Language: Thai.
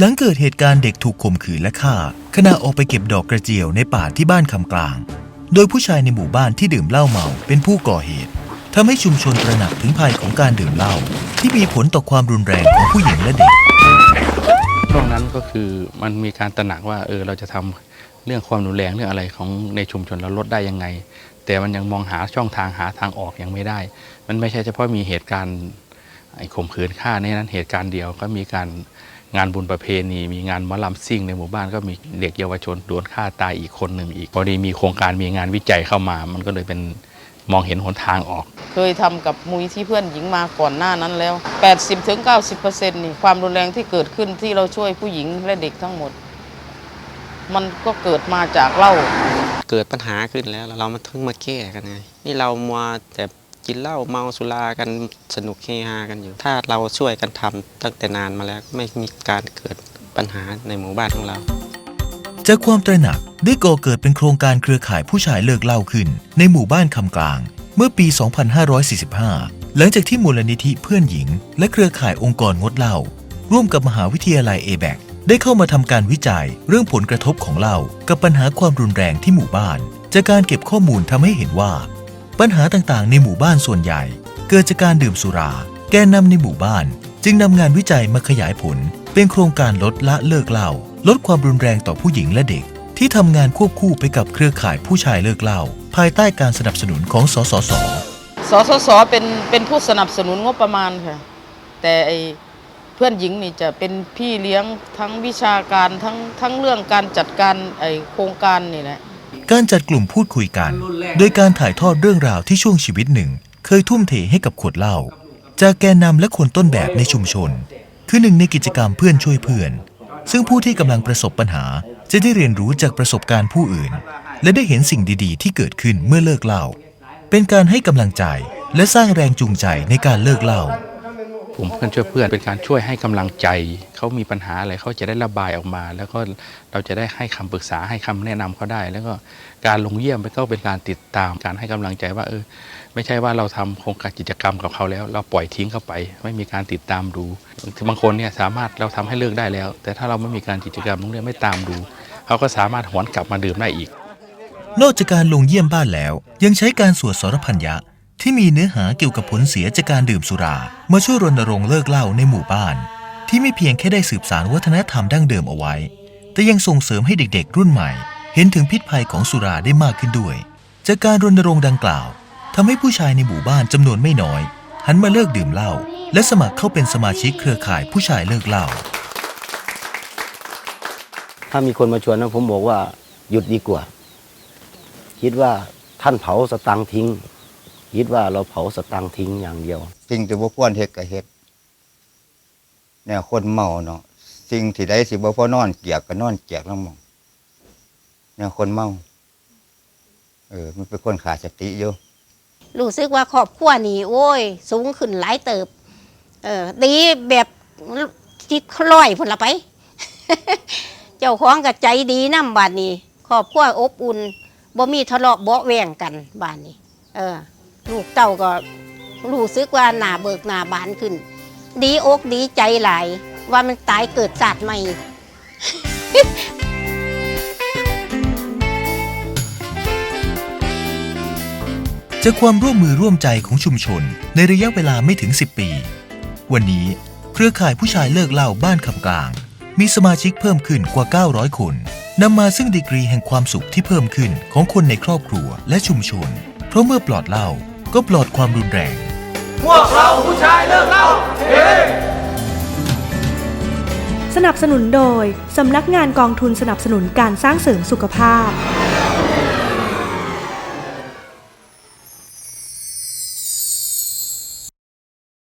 หลังเกิดเหตุการณ์เด็กถูกข่มขืนและฆ่าขณะออกไปเก็บดอกกระเจียวในป่าที่บ้านคำกลาง โดยผู้ชายในหมู่บ้านที่ดื่มเหล้าเมาเป็นผู้ก่อเหตุทำให้ชุมชนตระหนักถึงภัยของการดื่มเหล้าที่มีผลต่อความรุนแรงของผู้หญิงและเด็ก ช่วงนั้นก็คือมันมีการตระหนักว่าเออเราจะทำเรื่องความรุนแรงเรื่องอะไรของในชุมชนเราลดได้ยังไง แต่มันยังมองหาช่องทางหาทางออกยังไม่ได้ มันไม่ใช่เฉพาะมีเหตุการณ์ไอ้ข่มขืนฆ่าในนั้นเหตุการณ์เดียวก็มีการ งานบุญประเพณีมีงานหมะลำซิ่งในหมู่บ้านก็มีเด็กเยาวชนโดนฆ่าตายอีกคนหนึ่งอีกพอดีมีโครงการมีงานวิจัยเข้ามา มันก็เลยเป็นมองเห็นหนทางออก เคยทำกับมุยที่เพื่อนหญิงมาก่อนหน้านั้นแล้ว 80-90%นี่ความรุนแรงที่เกิดขึ้นที่เราช่วยผู้หญิงและเด็กทั้งหมด มันก็เกิดมาจากเหล้าเกิดปัญหาขึ้นแล้วแล้วเรามาถึงมาแก้กันไงนี่เรามัวแต่ กินเหล้าเมาสุรากันสนุกเฮฮากันอยู่ ถ้าเราช่วยกันทำตั้งแต่นานมาแล้วไม่มีการเกิดปัญหาในหมู่บ้านของเราจากความตระหนักได้ก่อเกิดเป็นโครงการเครือข่ายผู้ชายเลิกเหล้าขึ้น ในหมู่บ้านคำกลาง เมื่อปี 2545 หลังจากที่มูลนิธิเพื่อนหญิง และเครือข่ายองค์กรงดเหล้าร่วมกับมหาวิทยาลัยเอแบกได้เข้ามาทำการวิจัยเรื่องผลกระทบของเหล้ากับปัญหาความรุนแรงที่หมู่บ้าน จากการเก็บข้อมูลทำให้เห็นว่า ปัญหาต่างๆ ในหมู่บ้านส่วนใหญ่ เกิดจากการดื่มสุรา แกนนำในหมู่บ้าน จึงนำงานวิจัยมาขยายผล เป็นโครงการลดละเลิกเหล้าลดความรุนแรงต่อผู้หญิงและเด็ก ที่ทำงานควบคู่ไปกับเครือข่ายผู้ชายเลิกเหล้าภายใต้การสนับสนุนของสสส สสสเป็นเป็นผู้สนับสนุนงบประมาณค่ะ แต่ไอเพื่อนหญิงนี่จะเป็นพี่เลี้ยงทั้งวิชาการทั้งทั้งเรื่องการจัดการไอโครงการนี่แหละ การจัดกลุ่มพูดคุยกัน โดยการถ่ายทอดเรื่องราวที่ช่วงชีวิตหนึ่ง เคยทุ่มเทให้กับขวดเหล้าจากแกนนำและคนต้นแบบในชุมชน คือหนึ่งในกิจกรรมเพื่อนช่วยเพื่อน ซึ่งผู้ที่กำลังประสบปัญหาจะได้เรียนรู้จากประสบการณ์ผู้อื่น และได้เห็นสิ่งดีๆ ที่เกิดขึ้นเมื่อเลิกเหล้าเป็นการให้กำลังใจและสร้างแรงจูงใจในการเลิกเหล้า กลุ่มเพื่อนช่วยเพื่อนเป็นการช่วยให้กำลังใจ เขามีปัญหาอะไรเขาจะได้ระบายออกมา แล้วก็เราจะได้ให้คำปรึกษาให้คำแนะนำเขาได้ แล้วก็การลงเยี่ยมก็เป็นการติดตามการให้กำลังใจว่าเออไม่ใช่ว่าเราทำโครงการกิจกรรมกับเขาแล้ว เราปล่อยทิ้งเขาไป ไม่มีการติดตามดูบางคนเนี่ยสามารถเราทำให้เลิกได้แล้ว แต่ถ้าเราไม่มีการกิจกรรมตรงนี้ไม่ตามดู เขาก็สามารถหวนกลับมาดื่มได้อีก นอกจากการลงเยี่ยมบ้านแล้ว ยังใช้การสวดสรพัญญะ ที่มีเนื้อหาเกี่ยวกับผลเสียจากการดื่มสุรา มาช่วยรณรงค์เลิกเหล้าในหมู่บ้าน ที่ไม่เพียงแค่ได้สืบสานวัฒนธรรมดั้งเดิมเอาไว้ แต่ยังส่งเสริมให้เด็กๆ รุ่นใหม่ เห็นถึงพิษภัยของสุราได้มากขึ้นด้วย จากการรณรงค์ดังกล่าวทำให้ผู้ชายในหมู่บ้านจำนวนไม่น้อย หันมาเลิกดื่มเหล้าและสมัครเข้าเป็นสมาชิกเครือข่ายผู้ชายเลิกเหล้าถ้ามีคนมาชวนนะผมบอกว่าหยุดดีกว่า คิดว่าท่านเผาสตังทิ้ง คิดว่าเราเผาสตังค์ทิ้งอย่างเดียว สิ่งที่บ่ควรเฮ็ดก็เฮ็ดเนี่ยคนเมาเนาะสิ่งที่ใดสิบ่พอนอนเกียกก็นอนเกียกแล้วมองเนี่ยคนเมา เออ มันเป็นคนขาดสติอยู่รู้สึกว่าครอบครัวนี่โอ้ย สูงขึ้นหลายเติบ เออ ดีแบบจิตลอยพุ่นละไป เจ้าของกับใจดีน้ำบานนี้ครอบครัวอบอุ่นบ่มีทะเลาะเบาะแวงกันบานนี้ เออ ลูกเต้าก็รู้สึกว่าหน้าเบิกหน้าบานขึ้น ดีอกดีใจหลาย ว่ามันตายเกิดศาสตร์ใหม่ จากความร่วมมือร่วมใจของชุมชนในระยะเวลาไม่ถึง 10 ปี วันนี้เครือข่ายผู้ชายเลิกเหล้าบ้านคำกลาง มีสมาชิกเพิ่มขึ้นกว่า 900 คนนำมาซึ่งดีกรีแห่งความสุขที่เพิ่มขึ้นของคนในครอบครัวและชุมชน เพราะเมื่อปลอดเหล้า ก็ปลอดความรุนแรงสนับสนุนโดย สำนักงานกองทุนสนับสนุนการสร้างเสริมสุขภาพ